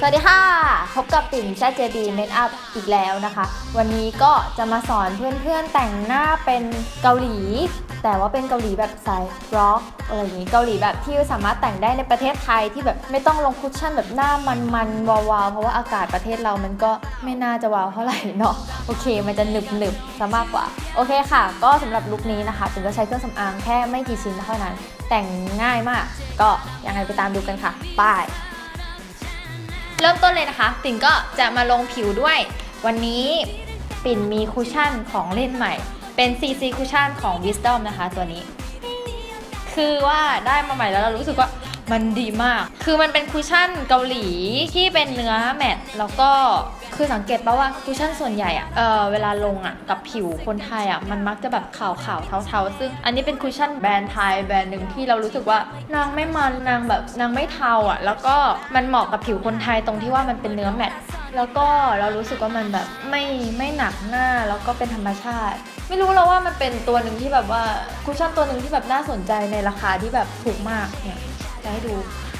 สวัสดีค่ะ พบกับปิ่นแซ่เจบีเมคอัพอีกแล้วนะคะ วันนี้ก็จะมาสอนเพื่อนๆแต่งหน้าเป็นเกาหลี แต่ว่าเป็นเกาหลีแบบสายร็อกอะไรอย่างนี้เกาหลีแบบที่สามารถแต่งได้ในประเทศไทยที่แบบไม่ต้องลงคุชชั่นแบบหน้ามันๆวาวๆเพราะว่าอากาศประเทศเรามันก็ไม่น่าจะวาวเท่าไหร่เนาะโอเค มันจะหนึบๆซะมากกว่า โอเคค่ะ ก็สำหรับลุคนี้นะคะปิ่นก็ใช้เครื่องสำอางแค่ไม่กี่ชิ้นเท่านั้น แต่งง่ายมาก ก็ยังไงไปตามดูกันค่ะบาย เริ่มต้นเลยนะคะ ปิ่นก็จะมาลงผิวด้วย วันนี้ปิ่นมีคุชชั่นของเล่นใหม่ เป็น CC คุชชั่นของ Wisdom นะคะ ตัวนี้ คือว่าได้มาใหม่แล้วเรารู้สึกว่า มันดีมาก คือมันเป็นคุชชั่นเกาหลีที่เป็นเนื้อแมตต์แล้วก็คือสังเกตป่าว่าคุชชั่นส่วนใหญ่อะเออเวลาลงอะกับผิวคนไทยอะมันมักจะแบบขาวๆเทาๆ ซึ่งอันนี้เป็นคุชชั่นแบรนด์ไทยแบรนด์หนึ่งที่เรารู้สึกว่านางไม่มันนางแบบนางไม่เทาอะแล้วก็มันเหมาะกับผิวคนไทยตรงที่ว่ามันเป็นเนื้อแมตต์แล้วก็เรารู้สึกว่ามันแบบไม่ไม่หนักหน้าแล้วก็เป็นธรรมชาติ ไม่รู้แล้วว่ามันเป็นตัวหนึ่งที่แบบว่าคุชชั่นตัวหนึ่งที่แบบน่าสนใจในราคาที่แบบถูกมากเนี่ย จะให้ดู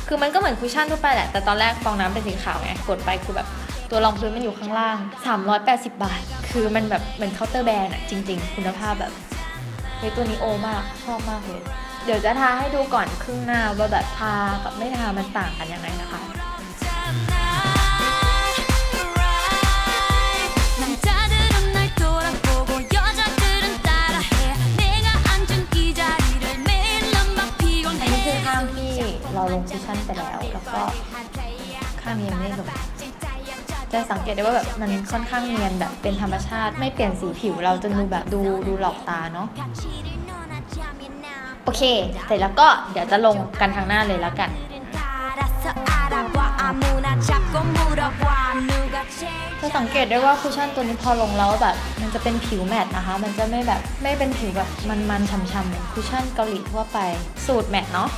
คือมันก็เหมือนคุชชั่นทั่วไปแหละ แต่ตอนแรกฟองน้ำเป็นสีขาวไง กดไปคือแบบตัวรองพื้นมันอยู่ข้างล่าง 380 บาท คือมันแบบเหมือนเคาน์เตอร์แบรนด์อะจริง ๆ คุณภาพแบบเฮ้ยตัวนี้โอมากชอบมากเลย เดี๋ยวจะทาให้ดูก่อนครึ่งหน้าว่าแบบทากับไม่ทามันต่างกันยังไงนะคะ ไปแล้ว แล้วก็ข้างเนียนงลยแบบจะสังเกตได้ว่าแบบมันค่อนข้างเนียนแบบเป็นธรรมชาติ ไม่เปลี่ยนสีผิวเราจนดูแบบดูดูหลอกตาเนาะโอเค เสร็จแล้วก็เดี๋ยวจะลงกันทางหน้าเลยแล้วกัน จะสังเกตได้ว่าคุชชั่นตัวนี้พอลงแล้วแบบ มันจะเป็นผิวแมตต์นะคะ มันจะไม่แบบไม่เป็นผิวแบบมันๆช่ำๆเหมือนคุชชั่นเกาหลีทั่วไป สูตรแมตต์เนาะ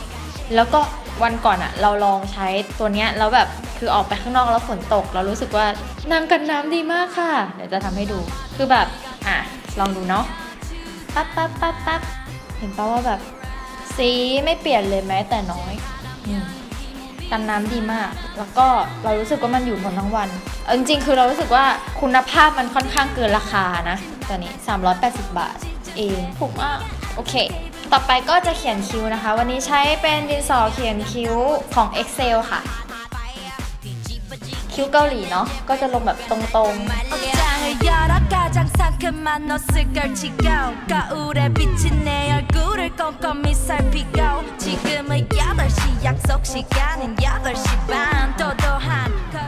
แล้วก็ วันก่อนอะเราลองใช้ตัวเนี้ยแล้วแบบคือออกไปข้างนอกแล้วฝนตก เรารู้สึกว่านางกันน้ำดีมากค่ะ เดี๋ยวจะทำให้ดู คือแบบอะลองดูเนาะปั๊บปั๊บปั๊บปั๊บเห็นปะว่าแบบสีไม่เปลี่ยนเลยแม้แต่น้อยอืมกันน้ำดีมาก แล้วก็เรารู้สึกว่ามันอยู่ทนทั้งวันเอาจริงๆ คือเรารู้สึกว่าคุณภาพมันค่อนข้างเกินราคานะตัวนี้ 380 บาท เองถูกมาก โอเค ต่อไปก็จะเขียนคิ้วนะคะ วันนี้ใช้เป็นดินสอเขียนคิ้วของ Excel ค่ะ คิ้วเกาหลีเนาะก็จะลงแบบตรงๆ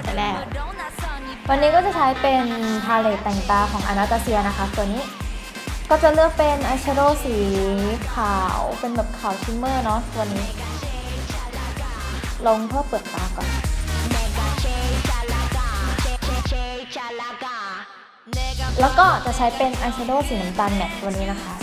แต่แล้ววันนี้ก็จะใช้เป็นพาเลตแต่งตาของอนาตาเซียนะคะ ตัวนี้ ก็จะเลือกเป็นอายแชโดว์สีขาวเป็นแบบขาวชิมเมอร์เนาะตัวนี้ ลงเพื่อเปิดตาก่อน แล้วก็จะใช้เป็นอายแชโดว์สีน้ำตาลแมตตัวนี้นะคะ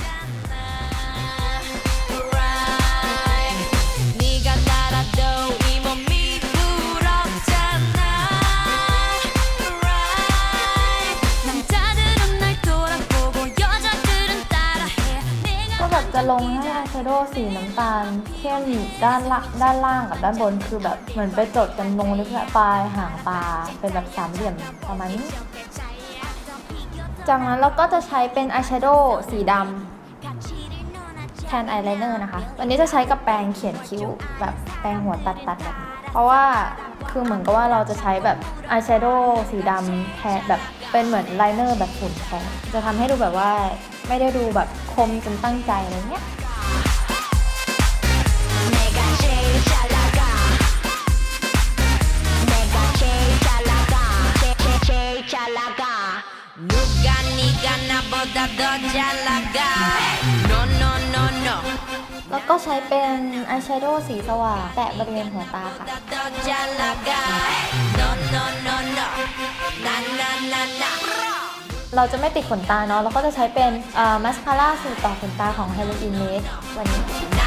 สีน้ำตาลเข้มด้านละด้านล่างกับด้านบนคือแบบเหมือนไปจดกันลงลึกและปลายหางตาเป็นแบบสามเหลี่ยมประมาณนี้ จากนั้นเราก็จะใช้เป็นอายแชโดว์สีดำแทนอายไลเนอร์นะคะ วันนี้จะใช้กับแปรงเขียนคิ้วแบบแปรงหัวตัดตัดๆแบบเพราะว่าคือเหมือนกับว่าเราจะใช้แบบอายแชโดว์สีดำแทนแบบเป็นเหมือนไลเนอร์แบบฝุ่นแทนจะทำให้ดูแบบว่าไม่ได้ดูแบบคมจนตั้งใจอะไรเงี้ย แล้วก็ใช้เป็นอายแชโดว์สีสว่างแตะบริเวณหัวตาค่ะ เราจะไม่ติดขนตาเนาะ แล้วก็จะใช้เป็นมาสคาร่าสูตรต่อขนตาของ Hello Image วันนี้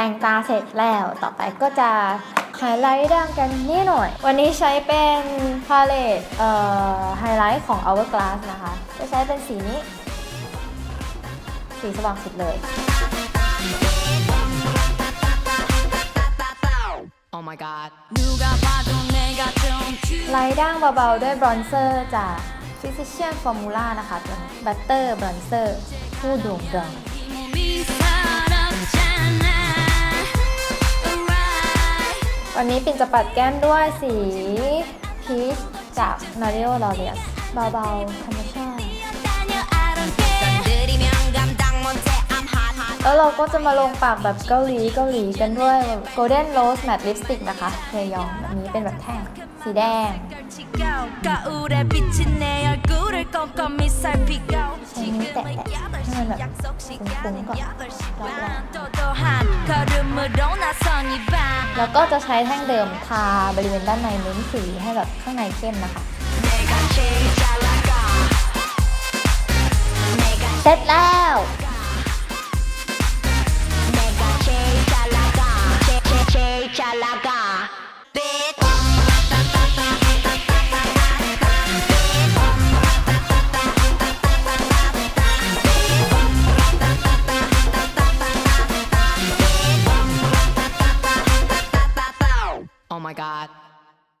แต่งตาเสร็จแล้วต่อไปก็จะไฮไลท์ด่างกันนิดหน่อย วันนี้ใช้เป็นพาเลตเอ่อไฮไลท์ของ Hourglass นะคะ จะใช้เป็นสีนี้ สีสว่างสุดเลย Oh my god ไลท์ด่างเบาๆ ด้วยบรอนเซอร์จาก Physician Formula นะคะเป็นแบตเตอร์บรอนเซอร์ผู้โด่งดัง วันนี้ปิ่นจะปัดแก้มด้วยสีพีชจากนาเดโอลอเรียสเบาๆธรรมชาติ แล้วเราก็จะมาลงปากแบบเกาหลีเกาหลีกันด้วยโกลเด้นโรส Matte Lipstick นะคะเฮยองแบบนี้เป็นแบบแท่งีแดง แล้วก็จะใช้แท่งเดิมทาบริเวณด้านในเน้นสีให้แบบข้างในเข้มนะคะเสร็จแล้ว